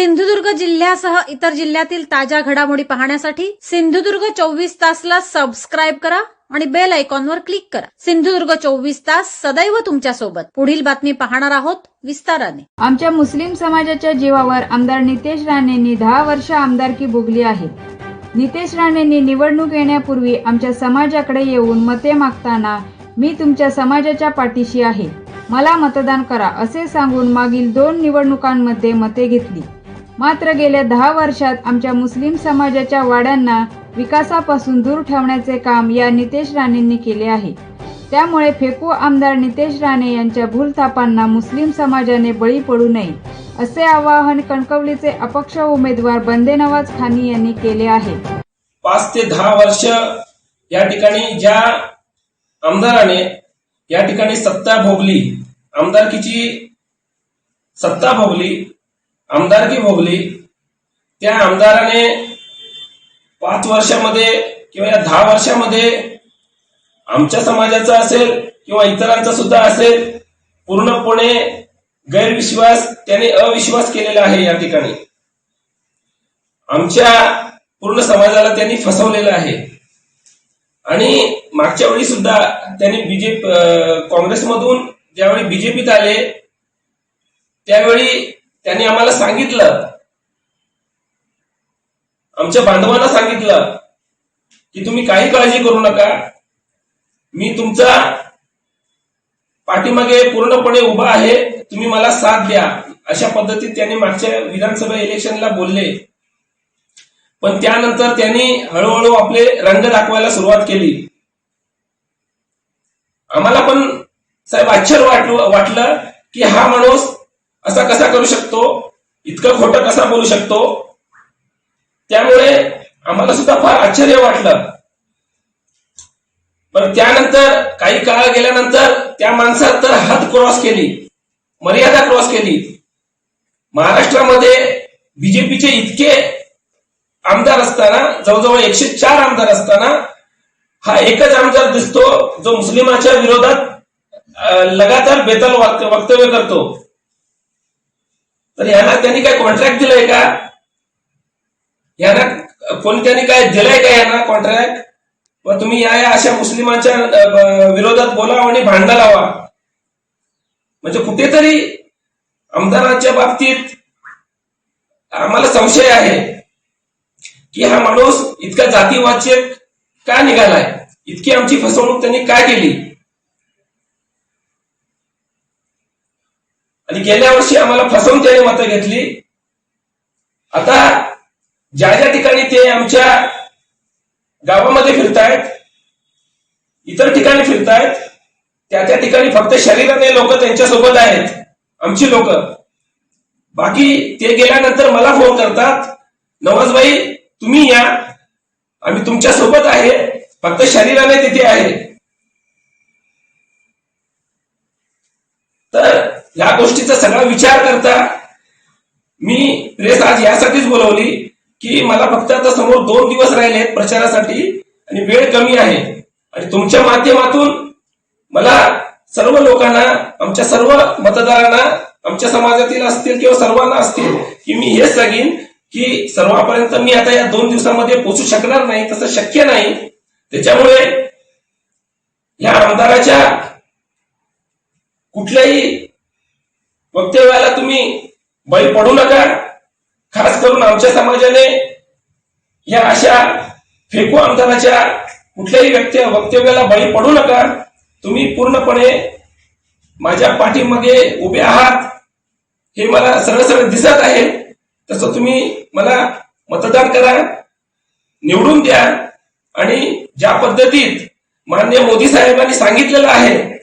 सिंधुदुर्ग जिल्ह्यासह इतर जिल्ह्यातील ताज्या घडामोडी पाहण्यासाठी सिंधुदुर्ग चोवीस तासला सबस्क्राईब करा आणि बेल आयकॉनवर क्लिक करा. सिंधुदुर्ग चोवीस तास सदैव तुमच्यासोबत पुढील बातमी पाहणार आहोत विस्ताराने. आमच्या मुस्लिम समाजाच्या जीवावर आमदार नितेश राणेंनी दहा वर्ष आमदारकी भोगली आहे. नितेश राणेंनी निवडणूक येण्यापूर्वी आमच्या समाजाकडे येऊन मते मागताना मी तुमच्या समाजाच्या पाठीशी आहे. मला मतदान करा असे सांगून मागील दोन निवडणुकांमध्ये मते घेतली. मात्र गेल्या दहा वर्षात आमच्या मुस्लिम समाजाच्या वाड्यांना विकासापासून दूर ठेवण्याचे काम या नितेश राणेंनी केले आहे. त्यामुळे फेकू आमदार नितेश राणे यांच्या भूलथापांना मुस्लिम समाजाने बळी पडू नये असे आवाहन कणकवलीचे अपक्ष उमेदवार बंदे नवाज खानी यांनी केले आहे. पाच ते दहा वर्ष या ठिकाणी ज्या आमदाराने या ठिकाणी सत्ता भोगली आमदारकीची सत्ता भोगली आमदारकी भोगली? त्या आमदाराने पाच वर्षामध्ये किंवा या दहा वर्षामध्ये आमच्या समाजाचा असेल किंवा इतरांचा सुद्धा असेल पूर्णपणे गैरविश्वास त्याने अविश्वास केलेला आहे या ठिकाणी. आमच्या पूर्ण समाजाला त्यांनी फसवलेलं आहे. आणि मागच्या वेळी सुद्धा त्यांनी बीजेपी काँग्रेसमधून ज्यावेळी बीजेपीत आले त्यावेळी त्यांनी आम्हाला सांगितलं. आमच्या बांधवांना सांगितलं की तुम्ही काही काळजी करू नका. मी तुमचा पाठीमागे पूर्णपणे उभा आहे. तुम्ही मला साथ द्या. अशा पद्धतीत त्यांनी मागच्या विधानसभा इलेक्शनला बोलले. पण त्यानंतर त्यांनी हळूहळू आपले रंग दाखवायला सुरुवात केली. आम्हाला पण साहेब आश्चर्य वाटलं वाटलं की हा माणूस असा कसा करू शकतो? इतकं खोटं कसा बोलू शकतो? त्यामुळे आम्हाला सुद्धा फार आश्चर्य वाटलं. पण त्यानंतर काही काळ गेल्यानंतर त्या माणसात तर हद क्रॉस केली. मर्यादा क्रॉस केली. महाराष्ट्रामध्ये बीजेपीचे इतके आमदार असताना जवळजवळ एकशे चार आमदार असताना हा एकच आमदार दिसतो जो मुस्लिमाच्या विरोधात लगातार बेताल वक्तव्य करतो. तर यांना त्यांनी काय कॉन्ट्रॅक्ट दिलंय का? यांना कोणत्याने त्यांनी काय दिलंय का यांना कॉन्ट्रॅक्ट पण तुम्ही या या अशा मुस्लिमांच्या विरोधात बोला आणि भांडण लावा. म्हणजे कुठेतरी आमदारांच्या बाबतीत आम्हाला संशय आहे की हा माणूस इतका जातीवाचक का निघालाय? इतकी आमची फसवणूक त्यांनी काय केली? आणि गेल्या वर्षी आम्हाला फसवून त्याने मतं घेतली. आता ज्या ज्या ठिकाणी ते आमच्या गावामध्ये फिरतायत इतर ठिकाणी फिरतायत त्या त्या ठिकाणी फक्त शरीराने लोक त्यांच्यासोबत आहेत आमची लोक. बाकी ते गेल्यानंतर मला फोन करतात नवाजबाई तुम्ही या. आम्ही तुमच्यासोबत आहे फक्त शरीराने तिथे आहे. तर या गोष्टीचा सगळा विचार करता मी प्रेस आज यासाठीच बोलवली की मला फक्त आता समोर दोन दिवस राहिले आहेत प्रचारासाठी आणि वेळ कमी आहे. आणि तुमच्या माध्यमातून मला सर्व लोकांना आमच्या सर्व मतदारांना आमच्या समाजातील असतील किंवा सर्वांना असतील की मी हेच सांगेन की सर्वांपर्यंत मी आता या दोन दिवसामध्ये पोचू शकणार नाही तसं शक्य नाही. त्याच्यामुळे या आमदाराच्या कुठल्याही वक्तव्याला तुम्ही बळी पडू नका. खास करून आमच्या समाजाने या अशा फेकू आमदाराच्या कुठल्याही व्यक्ती वक्तव्याला बळी पडू नका. तुम्ही पूर्णपणे माझ्या पाठीमागे उभे आहात. हे मला सरळ सरळ दिसत आहे. तसं तुम्ही मला मतदान करा निवडून द्या आणि ज्या पद्धतीत मान्य मोदी साहेबांनी सांगितलेलं आहे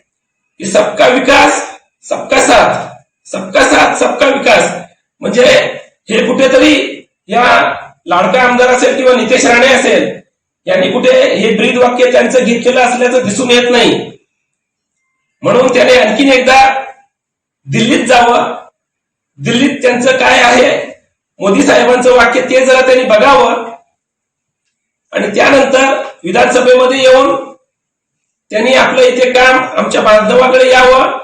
की सबका विकास सबका साथ. सबका साथ सबका विकास. म्हणजे हे कुठेतरी या लाडका आमदार असेल किंवा नितेश राणे असेल यांनी कुठे हे ब्रीद वाक्य त्यांचं घेतलेलं असल्याचं दिसून येत नाही. म्हणून त्याने आणखीन एकदा दिल्लीत जावं. दिल्लीत त्यांचं काय आहे मोदी साहेबांचं वाक्य ते जरा त्यांनी बघावं. आणि त्यानंतर विधानसभेमध्ये येऊन त्यांनी आपलं इथे काम आमच्या बांधवाकडे यावं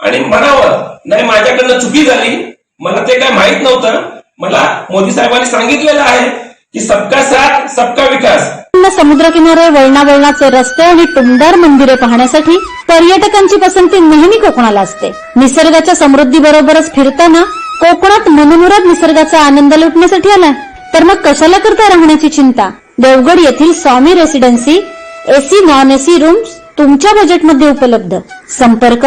आणि म्हणावं. नाही माझ्याकडनं चुकी झाली. मला ते काय माहीत नव्हतं. मला मोदी साहेबांनी सांगितलेलं आहे की सबका साथ सबका विकास. समुद्रकिनारे वळणावळणाचे रस्ते आणि टुमदार मंदिरे पाहण्यासाठी पर्यटकांची पसंती नेहमी कोकणाला असते. निसर्गाच्या समृद्धीबरोबरच फिरताना कोकणात मनमुराद निसर्गाचा आनंद लुटण्यासाठी आला तर मग कशाला करता राहण्याची चिंता? देवगड येथील Swami residency AC non AC rooms तुमच्या बजेटमध्ये उपलब्ध. संपर्क